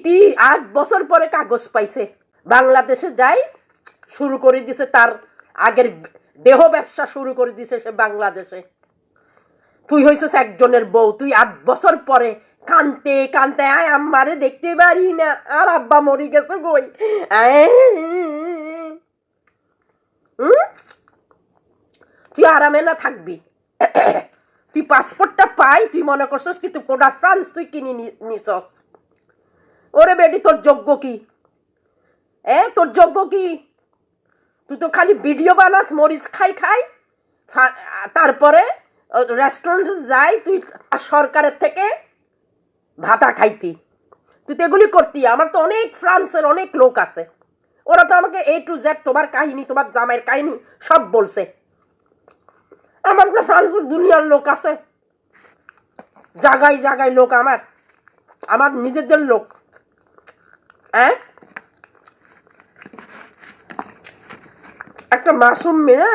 ইতি আট বছর পরে কাগজ পাইছে। বাংলাদেশে যাই, শুরু করে দিছে তার আগের দেহ ব্যবসা শুরু করে দিছে সে বাংলাদেশে। তুই হইছিস একজনের বউ, তুই আট বছর পরে কানতে কানতে, আয় আম্মারে দেখতে পারি না, আর আব্বা মরি গেছে গই তুই আরামে না থাকবি? তুই পাসপোর্টটা পাই, তুই মনে করছিস কিন্তু কোটা ফ্রান্স তুই কিনে নিছস? ওরে বেটি, তোর যোগ্য কি? এ, তোর যোগ্য কি? তুই তো খালি ভিডিও বানাস, মরিচ খাই খাই। তারপরে রেস্টুরেন্টে যাই, তুই সরকারের থেকে ভাতা খাইতি। তুই তো এগুলি করতি, আমার তো অনেক ফ্রান্সের অনেক লোক আছে। ওরা তো আমাকে এ টু জেড তোমার কাহিনী, তোমার জামাইয়ের কাহিনী সব বলছে। আমার তো ফ্রান্সের দুনিয়ার লোক আছে। জাগায় জাগায় লোক আমার। আমার নিজেদের লোক। হ্যাঁ একটা মাসুম মেয়ে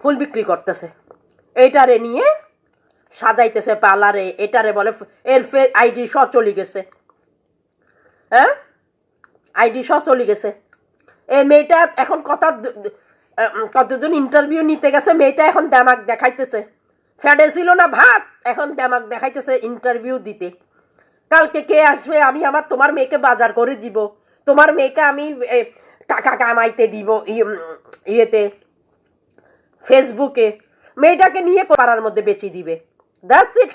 ফুল বিক্রি করতেছে। এইটারে নিয়ে সাজাইতেছে পার্লারে, এটারে বলে এর ফে আইডি স চলে গেছে। হ্যাঁ? আইডি স চলে গেছে। এই মেয়েটা এখন কথা কতজন ইন্টারভিউ নিতে গেছে, মেয়েটা এখন দামাক দেখাইতেছে। ফ্যাডে ছিল না ভাত, এখন দামাক দেখাইতেছে ইন্টারভিউ দিতে। কালকে কে আসবে? আমি আমার তোমার মেয়েকে বাজার করে দিব। তোমার মেয়েকে আমি টাকা কামাইতে দিব ইয়েতে, ফেসবুকে। মেয়েটাকে নিয়ে পাড়ার মধ্যে বেচি দিবে। ইট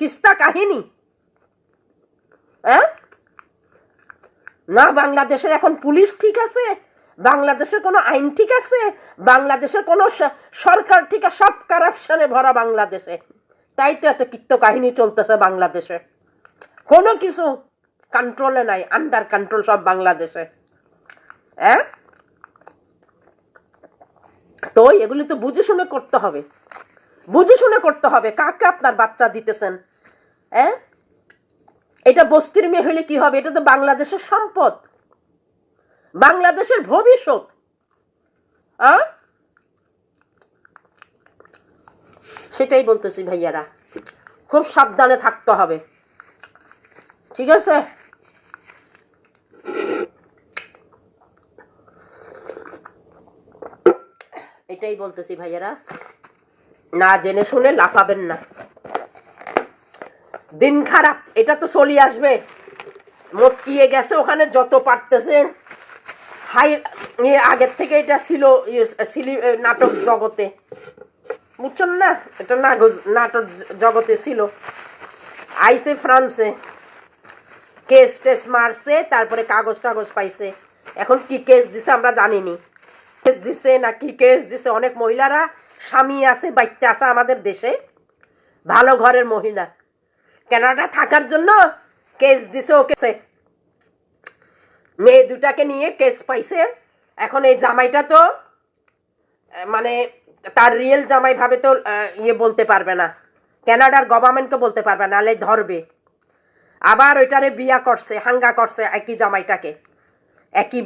কিস্তা কাহিনী। না, বাংলাদেশের এখন পুলিশ ঠিক আছে। বাংলাদেশের কোনো আইন ঠিক আছে। বাংলাদেশের কোনো সরকার ঠিক আছে। সব কারাপশনে ভরা বাংলাদেশে। তাই তো এত কিত্ত কাহিনী চলতেছে বাংলাদেশে। কোনো কিছু কন্ট্রোলে নাই আন্ডার কন্ট্রোল সব বাংলাদেশে। হ্যাঁ তো এগুলি তো বুঝে শুনে করতে হবে। বুঝে শুনে করতে হবে, কাকে আপনার বাচ্চা দিতেছেন? হ্যাঁ এটা বস্তির মেয়ে হলে কি হবে? এটা তো বাংলাদেশের সম্পদ। বাংলাদেশের ভবিষ্যৎ। আহ? সেটাই বলতেছি ভাইয়ারা। খুব সাবধানে থাকতে হবে। ঠিক আছে? এটাই বলতেছি ভাইয়ারা। না জেনে শুনে লাফাবেন না। দিন খারাপ এটা তো চলে আসবে। মটকিয়ে গেছে ওখানে যত পারতেছেন হাই ইয়ে আগের থেকে এটা ছিল ইয়ে, নাটক জগতে। বুঝছেন না? এটা নাগজ- নাটক জগতে ছিল। আইসে ফ্রান্সে। কেস টেস মারছে, তারপরে কাগজ টাগজ পাইছে। এখন কি কেস দিছে আমরা জানিনি। কেস দিছে না কি কেস দিছে? অনেক মহিলারা, স্বামী আছে, বাচ্চা আছে আমাদের দেশে, ভালো ঘরের মহিলা। কেনাডা থাকার জন্য কেস দিছে ও কেসে মেয়ে দুটাকে নিয়ে কেস পাইছে। এখন এই জামাইটা তো মানে তার রিয়েল জামাই ভাবে তো ইয়ে বলতে পারবে না। কানাডার গভর্নমেন্টকে বলতে পারবে না, নাহলে ধরবে। আবার ওইটারে বিয়া করছে, হাঙ্গা করছে একই জামাইটাকে, একই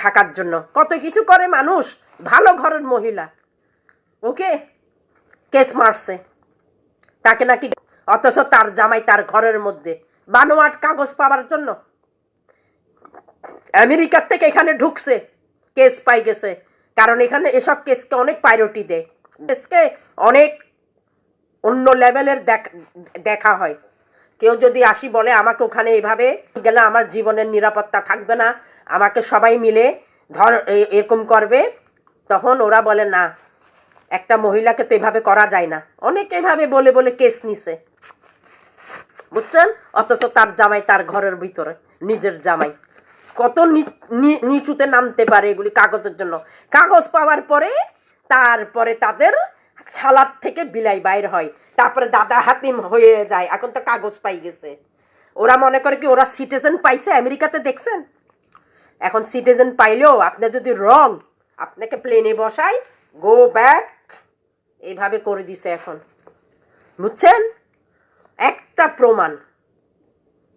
থাকার জন্য। কত কিছু করে মানুষ, ভালো ঘরের মহিলা। ওকে? কেস মারছে। তাকে নাকি, অথচ তার জামাই তার ঘরের মধ্যে। বানোয়াট কাগজ পাওয়ার জন্য। আমেরিকার থেকে এখানে ঢুকছে, কেস পাই গেছে। কারণ এখানে এসব কেসকে অনেক প্রায়োরিটি দেয়। কেসকে অনেক অন্য লেভেলের দেখা হয়। কেউ যদি আসি বলে আমাকে ওখানে এভাবে গেলে আমার জীবনের নিরাপত্তা থাকবে না, আমাকে সবাই মিলে ধর এরকম করবে, তখন ওরা বলে, না, একটা মহিলাকে তো এভাবে করা যায় না। অনেক এভাবে বলে বলে কেস নিছে। বুঝছেন? অথচ তার জামাই তার ঘরের ভিতরে, নিজের জামাই। কত নিচুতে নামতে পারে এগুলি কাগজের জন্য। কাগজ পাওয়ার পরে, তারপরে তাদের ছালার থেকে বিলাই বাইর হয়। তারপরে দাদা হাতিম হয়ে যায়। এখন তো কাগজ পাই গেছে। ওরা মনে করে কি ওরা সিটিজেন পাইছে আমেরিকাতে দেখছেন? এখন সিটিজেন পাইলেও আপনি যদি রং আপনাকে প্লেনে বসাই গো ব্যাক এইভাবে করে দিছে এখন। বুঝছেন? একটা প্রমাণ,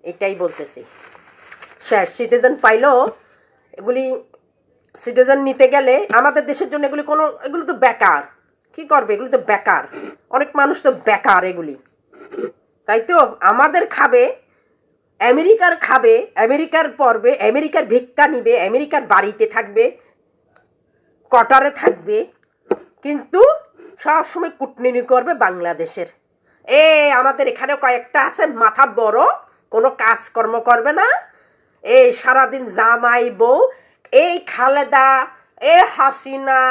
এটাই বলতেছি। শেষ সিটিজেন পাইলো এগুলি সিটিজেন নিতে গেলে আমাদের দেশের জন্য এগুলি কোনো, এগুলো তো বেকার। কি করবে? এগুলি তো বেকার। অনেক মানুষ তো বেকার এগুলি। তাই তো? আমাদের খাবে, আমেরিকার খাবে, আমেরিকার পর্বে, আমেরিকার ভিক্ষা নিবে, আমেরিকার বাড়িতে থাকবে, কটারে থাকবে, কিন্তু সবসময় কুটনিনি করবে বাংলাদেশের। এ, আমাদের এখানে কয়েকটা আছে, মাথা বড়, কোনো কাজকর্ম করবে না। এই সারাদিন জামাই বউ, এই খালেদা, এ হাসিনা,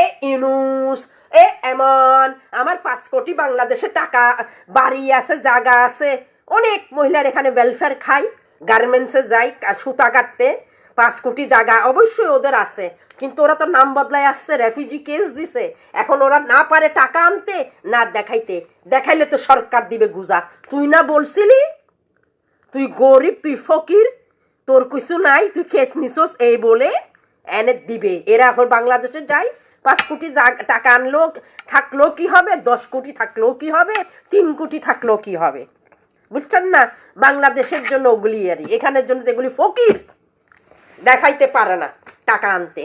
এ ইনুস এ, এমন, আমার পাঁচ কোটি বাংলাদেশে টাকা, বাড়ি আছে জায়গা আছে। অনেক মহিলার এখানে ওয়েলফেয়ার খায় গার্মেন্টসে কা- সুতা কাটতে। পাঁচ কোটি জায়গা অবশ্যই ওদের আছে। কিন্তু ওরা তো নাম বদলাই আসছে রেফিউজি কেস দিছে। এখন ওরা না পারে টাকা আনতে, না দেখাইতে। দেখাইলে তো সরকার দিবে গুজা। তুই না বলছিলি? তুই গরিব, তুই ফকির, তোর কিছু নাই, তুই কেস নিছস, এই বলে এনে দিবে। এরা এখন বাংলাদেশে যায় পাঁচ কোটি টাকা আনলো, থাকল কি হবে? দশ কোটি থাকলেও কি হবে? তিন কোটি থাকলেও কি হবে? বুঝছেন না? বাংলাদেশের জন্য ওগুলি আরই এখানের জন্য যেগুলি ফকির। দেখাইতে পারে না টাকা আনতে।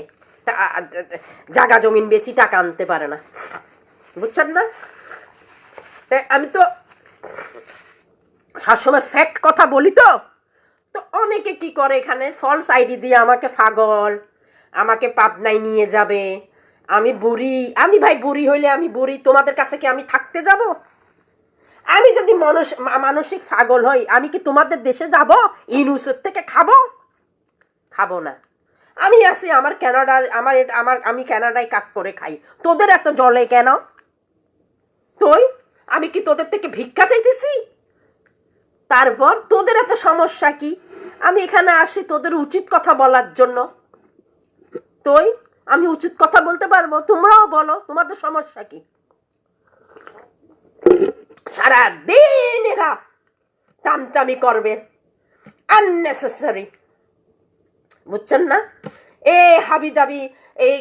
জাগা জমিন বেচি টাকা আনতে পারে না। বুঝছেন না? তাই আমি তো সবসময় ফ্যাক্ট কথা বলি তো। তো অনেকে কি করে এখানে? ফলস আইডি দিয়ে আমাকে পাগল, আমাকে পাবনায় নিয়ে যাবে। আমি বুড়ি, আমি ভাই বুড়ি হইলে আমি বুড়ি, তোমাদের কাছে কি আমি থাকতে যাব? আমি যদি মানুষ মানসিক পাগল হই, আমি কি তোমাদের দেশে যাব? ইনুসের থেকে খাব? খাব না। আমি আছি আমার কানাডার আমার এটা, আমার, আমি কানাডায় কাজ করে খাই। তোদের এত জলে কেন? তুই? আমি কি তোদের থেকে ভিক্ষা চাইতেছি? তারপর তোদের এত সমস্যা কি? আমি এখানে আসি তোদের উচিত কথা বলার জন্য। তুই? আমি উচিত কথা বলতে পারব? তোমরাও বলো, তোমাদের সমস্যা কি? সারা দিন এরা টামটামি করবে। আননেসেসারি বুঝছেন না? এ হাবি যাবি এই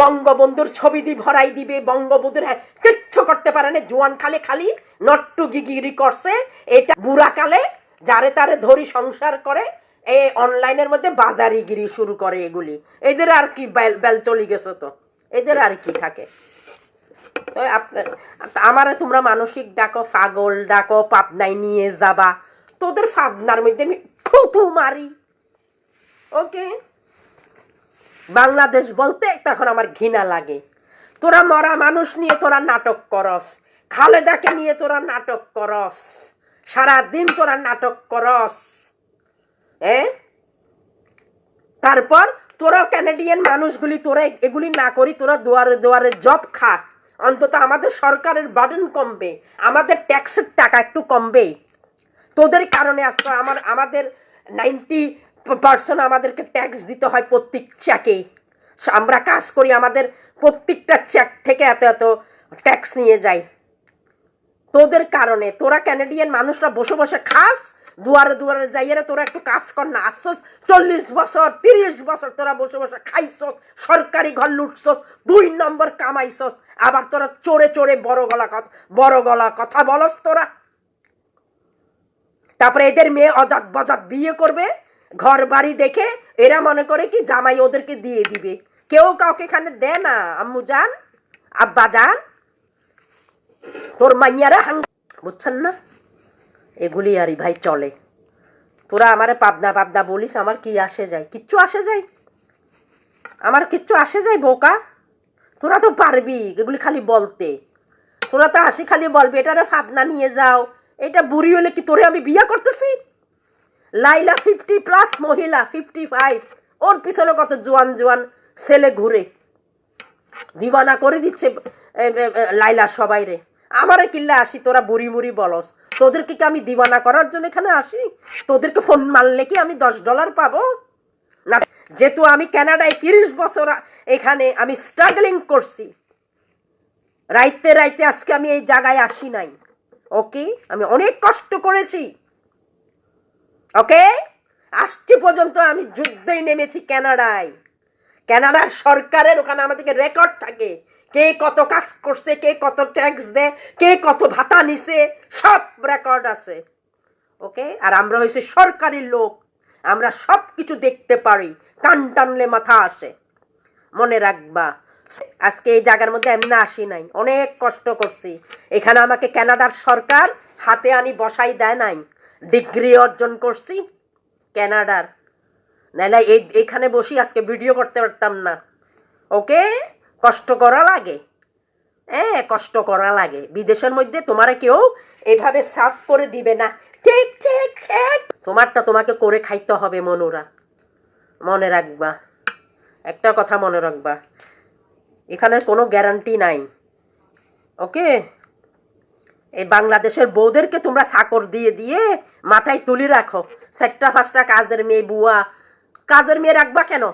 বঙ্গবন্ধুর ছবি দিয়ে ভরাই দিবে, বঙ্গবন্ধুর হ্যাঁ কিচ্ছু করতে পারে না। জোয়ান খালে খালি, নট্টু গিগিরি করছে। এটা বুড়া কালে, যারে তারে ধরি সংসার করে এ অনলাইনের মধ্যে বাজারিগিরি শুরু করে এগুলি। এদের আর কি বেল চলে গেছে তো। এদের আর কি থাকে। তো আপনার আমারে তোমরা মানসিক ডাকো, পাগল ডাকো, পাবনায় নিয়ে যাবা। তোদের পাবনার মধ্যে আমি থুথু মারি। ওকে? বাংলাদেশ বলতে তখন আমার ঘৃণা লাগে। তোরা মরা মানুষ নিয়ে তোরা নাটক করস। খালেদাকে নিয়ে তোরা নাটক করস। সারা দিন তোরা নাটক করস। এ? তারপর তোরা ক্যানাডিয়ান মানুষগুলি, তোরা এগুলি না করি, তোরা দুয়ারে দুয়ারে জব খা। অন্তত আমাদের সরকারের বার্ডেন কমবে, আমাদের ট্যাক্সের টাকা একটু কমবে। তোদের কারণে আজকে আমার, আমাদের নাইনটি পার্সেন্ট আমাদেরকে ট্যাক্স দিতে হয় প্রত্যেক চেকে আমরা কাজ করি আমাদের প্রত্যেকটা চেক থেকে এত এত ট্যাক্স নিয়ে যাই তোদের কারণে, তোরা ক্যানাডিয়ান মানুষরা বসে বসে খাস দুয়ারে দুয়ারে যাইয়ারে তোরা একটু কাজ কর না, আসছস? চল্লিশ বছর, তিরিশ বছর তোরা বসে বসে খাইছস, সরকারি ঘর লুটছস, দুই নম্বর কামাইছস, আবার তোরা চোরে চোরে বড় গলা কথা বড় গলা কথা বলস তোরা। তারপরে এদের মেয়ে অজাত বজাত বিয়ে করবে, ঘর বাড়ি দেখে এরা মনে করে কি জামাই ওদেরকে দিয়ে দিবে। কেউ কাউকে এখানে দেয় না, আম্মু যান, আব্বা যান। তোর মাইয়ারা হাং বুঝছেন না? এগুলি আরই ভাই, চলে। তোরা আমারে পাবনা পাবনা বলিস, আমার কি আসে যায়? কিচ্ছু আসে যায়? আমার কিচ্ছু আসে যায় বোকা? তোরা তো পারবি এগুলি খালি বলতে। তোরা তো আসি খালি বলবি এটারে ভাবনা নিয়ে যাও। এটা বুড়ি হলে কি তোরে আমি বিয়ে করতেছি? লাইলা ফিফটি প্লাস মহিলা ফিফটি ফাইভ ওর পিছনে কত জোয়ান জোয়ান ছেলে ঘুরে। দিবানা করে দিচ্ছে লাইলা সবাই রে আমারে কিল্লা আসি, তোরা বুড়ি মুড়ি বলস। তোদেরকে কি আমি দিবানা করার জন্য এখানে আসি? তোদেরকে ফোন মারলে কি আমি দশ ডলার পাবো? না, যেহেতু আমি কানাডায় তিরিশ বছর এখানে আমি স্ট্রাগলিং করছি। রাইতে রাইতে আজকে আমি এই জায়গায় আসি নাই। ওকে? আমি অনেক কষ্ট করেছি। ওকে? আসছি পর্যন্ত আমি যুদ্ধই নেমেছি কানাডায় কানাডার সরকারের ওখানে আমাদেরকে রেকর্ড থাকে। কে কত কাজ করছে, কে কত ট্যাক্স দেয়, কে কত ভাতা নিছে, সব রেকর্ড আছে। ওকে? আর আমরা হয়েছে সরকারি লোক, আমরা সব কিছু দেখতে পারি কান টানলে মাথা আসে। মনে রাখবা, আজকে এই জায়গার মধ্যে এমনি আসি নাই, অনেক কষ্ট করছি। এখানে আমাকে কানাডার সরকার হাতে আনি বসাই দেয় নাই, ডিগ্রি অর্জন করছি ক্যানাডার। নাহলে এখানে বসি আজকে ভিডিও করতে পারতাম না। ওকে? কষ্ট করা লাগে। হ্যাঁ কষ্ট করা লাগে। বিদেশের মধ্যে তোমারে কেউ এভাবে সাফ করে দিবে না। ঠিক ঠিক ঠিক। তোমারটা তোমাকে করে খাইতে হবে মনুরা। মনে রাখবা। একটা কথা মনে রাখবা। এখানে কোনো গ্যারান্টি নাই। ওকে? এই বাংলাদেশের বউদেরকে তোমরা সাকর দিয়ে দিয়ে মাথায় তুলি রাখো। চারটা পাঁচটা কাজের মেয়ে, বুয়া। কাজের মেয়ে রাখবা কেন?